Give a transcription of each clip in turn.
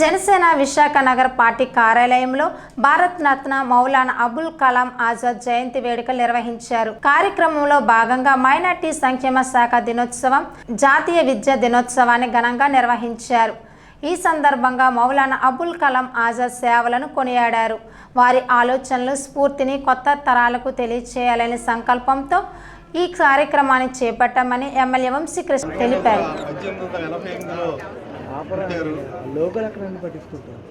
Janasena Visakha Nagar party కార్యాలయంలో భారత్ రత్న మౌలానా అబుల్ కలాం ఆజాద్ జయంతి వేడుకలు నిర్వహించారు. కార్యక్రమంలో భాగంగా మైనార్టీ సంక్షేమ శాఖ దినోత్సవం జాతీయ విద్యా దినోత్సవాన్ని ఘనంగా నిర్వహించారు. ఈ సందర్భంగా మౌలానా అబుల్ కలాం ఆజాద్ సేవలను కొనియాడారు. వారి ఆలోచనలు స్ఫూర్తిని కొత్త తరాలకు తెలియచేయాలనే సంకల్పంతో ఈ కార్యక్రమాన్ని చేపట్టామని ఎమ్మెల్యే వంశీకృష్ణ తెలిపారు. పద్దెనిమిది లోకల్ అక్కడ పట్టించుకుంటారు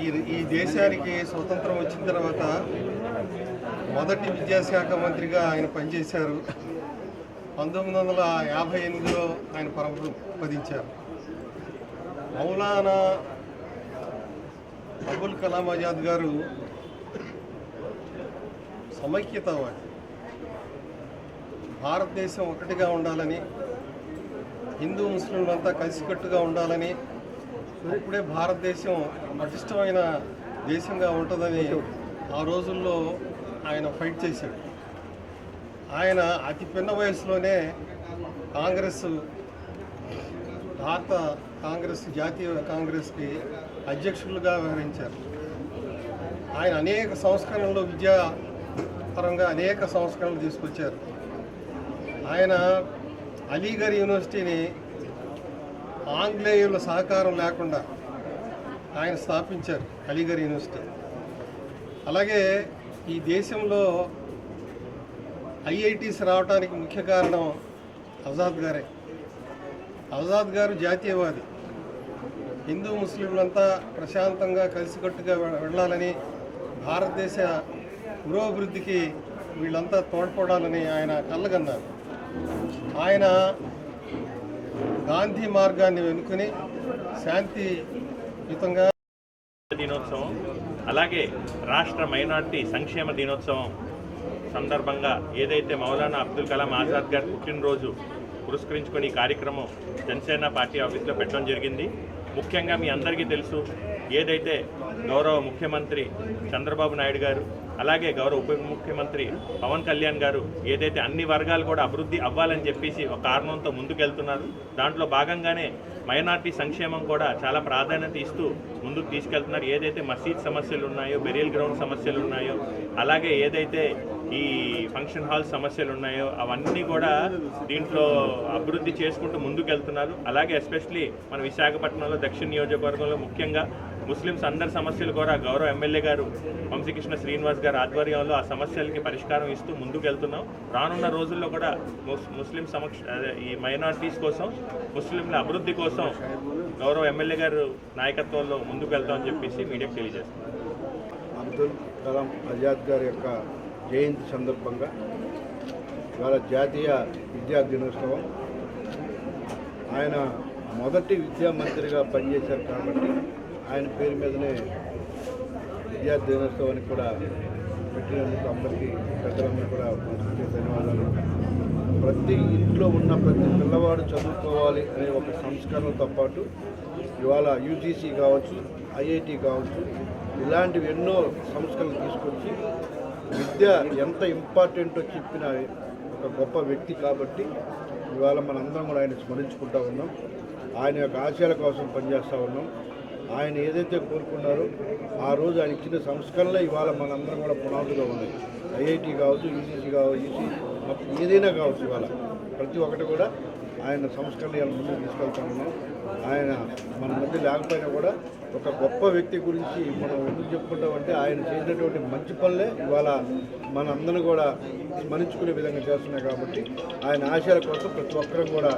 ఈ ఈ దేశానికి స్వతంత్రం వచ్చిన తర్వాత మొదటి విద్యాశాఖ మంత్రిగా ఆయన పనిచేశారు. పంతొమ్మిది వందల యాభై ఎనిమిదిలో ఆయన పరపదించారు మౌలానా అబుల్ కలాం ఆజాద్ గారు సమైక్యతావాది భారతదేశం ఒకటిగా ఉండాలని హిందూ ముస్లింలంతా కలిసికట్టుగా ఉండాలని ఇప్పుడే భారతదేశం పటిష్టమైన దేశంగా ఉంటుందని ఆ రోజుల్లో ఆయన ఫైట్ చేశాడు. ఆయన అతి పిన్న వయసులోనే కాంగ్రెస్ భారత కాంగ్రెస్ జాతీయ కాంగ్రెస్కి అధ్యక్షులుగా వ్యవహరించారు. ఆయన అనేక సంస్కరణలు విద్యాపరంగా అనేక సంస్కరణలు తీసుకొచ్చారు. ఆయన అలీఘర్ యూనివర్సిటీని ఆంగ్లేయుల సహకారం లేకుండా ఆయన స్థాపించారు అలీగర్ యూనివర్సిటీ. అలాగే ఈ దేశంలో ఐఐటీస్ రావడానికి ముఖ్య కారణం ఆజాద్ గారే. ఆజాద్ గారు జాతీయవాది. హిందూ ముస్లింలంతా ప్రశాంతంగా కలిసికట్టుగా వెళ్ళాలని భారతదేశ పురోభివృద్ధికి వీళ్ళంతా తోడ్పడాలని ఆయన కళ్ళగన్నారు. ఆయన గాంధీ మార్గాన్ని వెనుకొని శాంతియుతంగా దినోత్సవం అలాగే రాష్ట్ర మైనార్టీ సంక్షేమ దినోత్సవం సందర్భంగా ఏదైతే మౌలానా అబ్దుల్ కలాం ఆజాద్ గారి పుట్టినరోజు పురస్కరించుకొని ఈ కార్యక్రమం జనసేన పార్టీ ఆఫీస్లో పెట్టడం జరిగింది. ముఖ్యంగా మీ అందరికీ తెలుసు ఏదైతే గౌరవ ముఖ్యమంత్రి చంద్రబాబు నాయుడు గారు అలాగే గౌరవ ఉప ముఖ్యమంత్రి పవన్ కళ్యాణ్ గారు ఏదైతే అన్ని వర్గాలు కూడా అభివృద్ధి అవ్వాలని చెప్పేసి ఒక కారణంతో ముందుకెళ్తున్నారు. దాంట్లో భాగంగానే మైనార్టీ సంక్షేమం కూడా చాలా ప్రాధాన్యత ఇస్తూ ముందుకు తీసుకెళ్తున్నారు. ఏదైతే మసీద్ సమస్యలు ఉన్నాయో బెరియల్ గ్రౌండ్ సమస్యలు ఉన్నాయో అలాగే ఏదైతే ఈ ఫంక్షన్ హాల్ సమస్యలు ఉన్నాయో అవన్నీ కూడా దీంట్లో అభివృద్ధి చేసుకుంటూ ముందుకెళ్తున్నారు. అలాగే ఎస్పెషలీ మన విశాఖపట్నంలో దక్షిణ నియోజకవర్గంలో ముఖ్యంగా ముస్లిమ్స్ అందరి సమస్యలు కూడా గౌరవ ఎమ్మెల్యే గారు వంశీకృష్ణ శ్రీనివాస్ గారు ఆధ్వర్యంలో ఆ సమస్యలకి పరిష్కారం ఇస్తూ ముందుకెళ్తున్నాం. రానున్న రోజుల్లో కూడా ముస్- ముస్లిం సమక్ష ఈ మైనారిటీస్ కోసం ముస్లింల అభివృద్ధి కోసం గౌరవ ఎమ్మెల్యే గారు నాయకత్వంలో ముందుకు వెళ్తామని చెప్పేసి మీడియాకు తెలియజేస్తున్నాం. అబ్దుల్ కలాం ఆజాద్ గారి యొక్క జయంతి సందర్భంగా ఇవాళ జాతీయ విద్యా దినోత్సవం. ఆయన మొదటి విద్యా మంత్రిగా పనిచేశారు కాబట్టి ఆయన పేరు మీదనే విద్యా దినోత్సవాన్ని కూడా పెట్టినందుకు అందరికీ పెద్దలందరూ కూడా మనస్ఫూర్తిగా ధన్యవాదాలు. ప్రతి ఇంట్లో ఉన్న ప్రతి పిల్లవాడు చదువుకోవాలి అనే ఒక సంస్కరణతో పాటు ఇవాళ యూజీసీ కావచ్చు ఐఐటి కావచ్చు ఇలాంటివి ఎన్నో సంస్కరణలు తీసుకొచ్చి విద్య ఎంత ఇంపార్టెంటో చెప్పిన ఒక గొప్ప వ్యక్తి కాబట్టి ఇవాళ మనందరం కూడా ఆయన స్మరించుకుంటా ఉన్నాం. ఆయన యొక్క ఆశయాల కోసం పనిచేస్తూ ఉన్నాం. ఆయన ఏదైతే కోరుకున్నారో ఆ రోజు ఆయన ఇచ్చిన సంస్కరణలే ఇవాళ మనందరం కూడా పునాదుగా ఉన్నాయి. ఐఐటి కావచ్చు యూజీసీ కావచ్చు ఈసీ మొత్తం ఏదైనా కావచ్చు ఇవాళ. ప్రతి ఒక్కటి కూడా ఆయన సంస్కరణ ముందుకు తీసుకెళ్తా ఉన్నాం. ఆయన మన మధ్య లేకపోయినా కూడా ఒక గొప్ప వ్యక్తి గురించి మనం ఎందుకు చెప్పుకుంటామంటే ఆయన చేసినటువంటి మంచి పనులే ఇవాళ మనందరం కూడా స్మరించుకునే విధంగా చేస్తున్నాయి కాబట్టి ఆయన ఆశయాల కోసం ప్రతి ఒక్కరం కూడా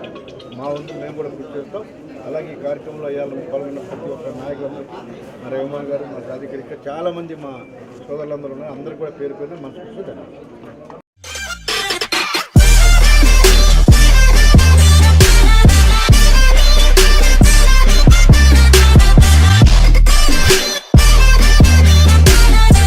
మా వంతు మేము కూడా కృషి చేస్తాం. అలాగే ఈ కార్యక్రమంలో అయ్యాలని పాల్గొన్న ప్రతి ఒక్క నాయకులందరికీ మా రవిమాన్ గారు మా సాధికారిక చాలామంది మా సోదరులందరూ ఉన్నారు. అందరూ కూడా పేరు పేరున మనసు ధన్యవాదాలు.